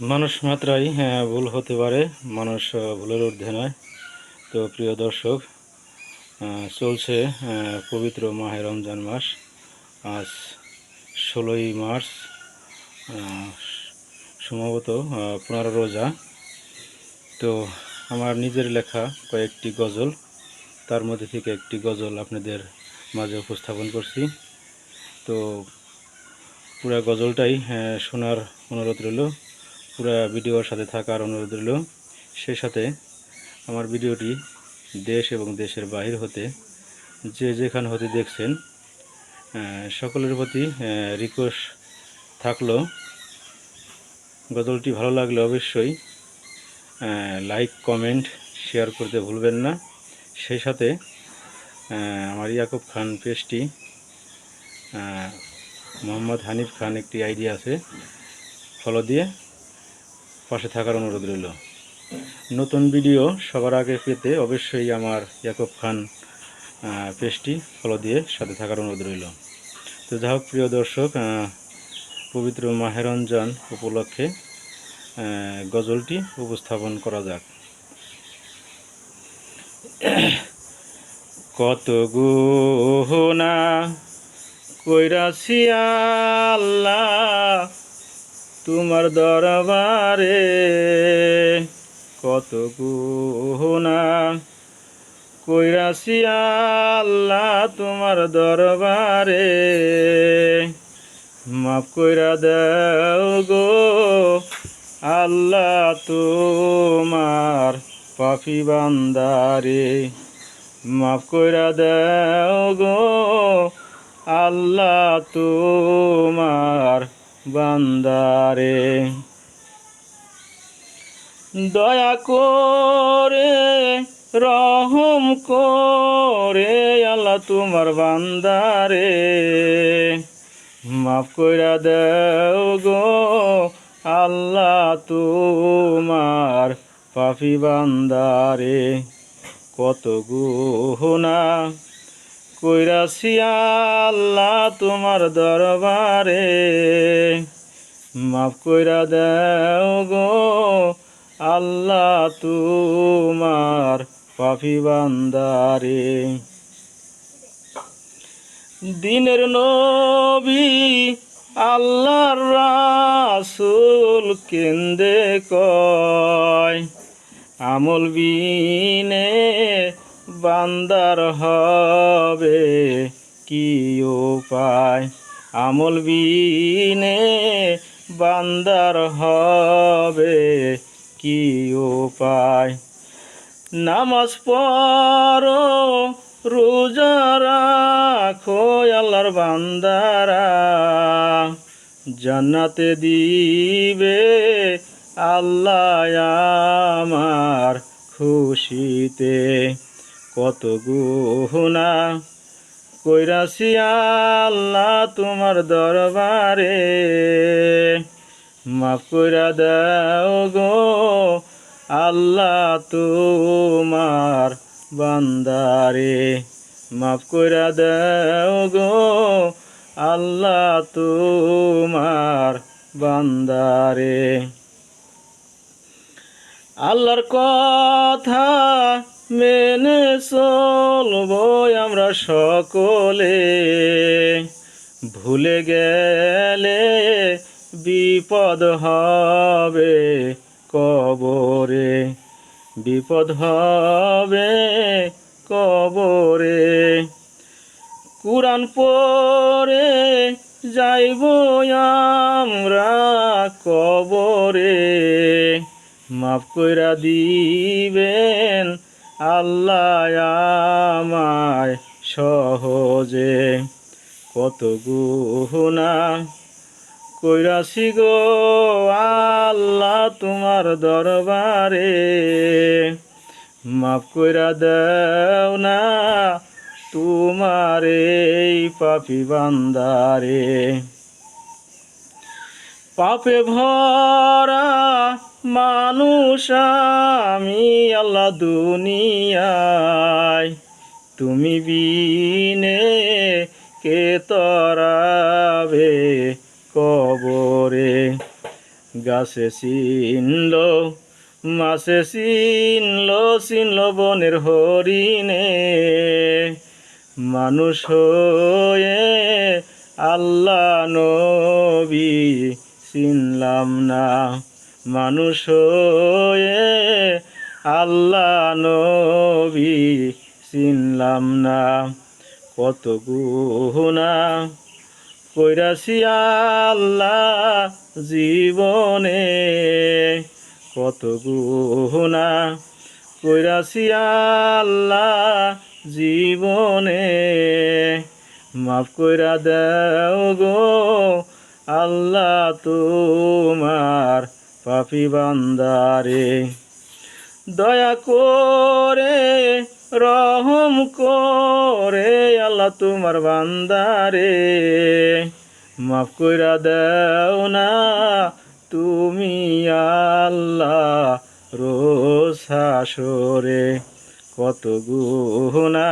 মানুষ মাত্রাই হ্যাঁ, ভুল হতে পারে মানুষ ভুলের ঊর্ধ্বে নয়। তো প্রিয় দর্শক চলছে পবিত্র মাহে রমজান মাস। আজ ষোলোই মার্চ সম্ভবত পনেরো রোজা। তো আমার নিজের লেখা কয়েকটি গজল তার মধ্যে থেকে একটি গজল আপনাদের মাঝে উপস্থাপন করছি। তো পুরা গজলটাই হ্যাঁ, শোনার অনুরোধ রইল। পুরা ভিডিওর সাথে থাকার অনুরোধ রইল। সেই সাথে আমার ভিডিওটি দেশ এবং দেশের বাহির হতে, যে যেখান হতে দেখছেন সকলের প্রতি রিকোয়েস্ট থাকল। গজলটি ভালো লাগলে অবশ্যই লাইক কমেন্ট শেয়ার করতে ভুলবেন না। সেই সাথে আমার ইয়াকুব খান পেজটি মোহাম্মদ হানিফ খান একটি আইডিয়া আছে ফলো দিয়ে পাশে থাকার অনুরোধ রইল। নতুন ভিডিও সবার আগে পেতে অবশ্যই আমার ইয়াকুব খান পেজটি ফলো দিয়ে সাথে থাকার অনুরোধ রইল। তো যাই হোক, প্রিয় দর্শক পবিত্র মাহেরঞ্জন উপলক্ষে গজলটি উপস্থাপন করা যাক। কত গুহনা কইরাছি আল্লাহ তোমার দরবারে কত গুহনা কইরাছি আল্লাহ তোমার দরবারে। মাফ কইরা দাও গো আল্লাহ তোমার পাপি বান্দারে। মাফ কইরা দাও গো আল্লাহ তোমার বান্দারে। দয়া করে, রহম করে আল্লাহ তোমার বান্দারে। মাফ কইরা দেও গো আল্লাহ তোমার পাপি বান্দারে। কত গুহনা কইরাছি আল্লাহ তোমার দরবারে। মাফ কইরা দেও গো আল্লাহ তোমার পাপি বান্দারে। দিনের নবী আল্লাহর রাসূল কেন্দে কয়, আমল বিনে বান্দার হবে, কি উপায়? আমল বিনে বান্দার হবে, কি উপায়? নামাজ পড়ো, রোজা রাখো আল্লাহর বান্দারা। জান্নাতে দিবে আল্লাহ আমার খুশিতে। কত গুহনা কইরাছি আল্লাহ তোমার দরবারে। মাফ কইরা দাও গো আল্লাহ তোমার বান্দারে। মাফ কইরা দাও গো আল্লাহ তোমার বান্দারে। আল্লাহর কথা মেনে চলবো আমরা সকলে। ভুলে গেলে বিপদ হবে কবরে। বিপদ হবে কবরে। কুরআন পড়ে যাইব আমরা কবরে। মাফ কইরা দিবেন আল্লাহ আমায় সহজে কত গুহনা কইরাছি গো আল্লাহ তোমার দরবারে। মাফ কইরা দেও না তোমার এই পাপি বান্দারে। পাপে ভরা মানুষ আমি আল্লাহ দুনিয়ায়। তুমি বিনে কে তরাবে কবরে? গাছে চিনল মাছে চিনল চিনল বনের হরিণে। মানুষ হয়ে আল্লাহ নবী চিনলাম না। মানুষ হয়ে আল্লাহ নবী চিনলাম না। কত গুহনা কইরাছি আল্লাহ জীবনে। কত গুহনা কইরাছি আল্লাহ জীবনে। মাফ কইরা দেও গো আল্লাহ তোমার পাপি বান্দারে, দয়া করে, রহম করে আল্লাহ তোমার বান্দারে। মাফ কইরা দেও না তুমি আল্লাহ রোজ হাসরে কত গুহনা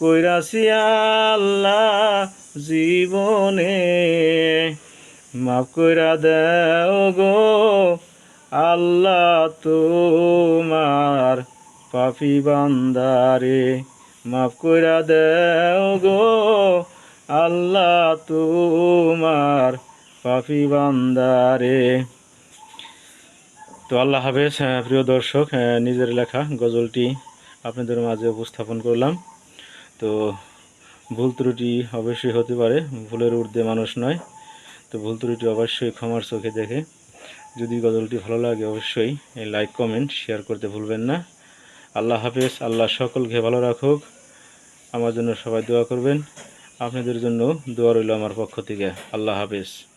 কইরাছি আল্লাহ জীবনে। মাফ কইরা দেও গো আল্লাহ তোমার পাপি বান্দারে। মাফ কইরা দেও গো আল্লাহ তোমার পাপি বান্দারে। তো আল্লাহ হাফেজ আহ, প্রিয় দর্শক নিজের লেখা গজলটি আপনাদের মাঝে উপস্থাপন করলাম। তো ভুল ত্রুটি অবশ্যই হতে পারে ভুলের ঊর্ধ্বে মানুষ নয়। তো ভুল ত্রুটি অবশ্যই ক্ষমার চোখে দেখে। যদি গজলটি ভালো লাগে অবশ্যই লাইক, কমেন্ট, শেয়ার করতে ভুলবেন না। আল্লাহ হাফেজ, আল্লাহ সকলকে ভালো রাখুক। আমার জন্য সবাই দোয়া করবেন। আপনাদের জন্য দোয়া রইল আমার পক্ষ থেকে। আল্লাহ হাফেজ।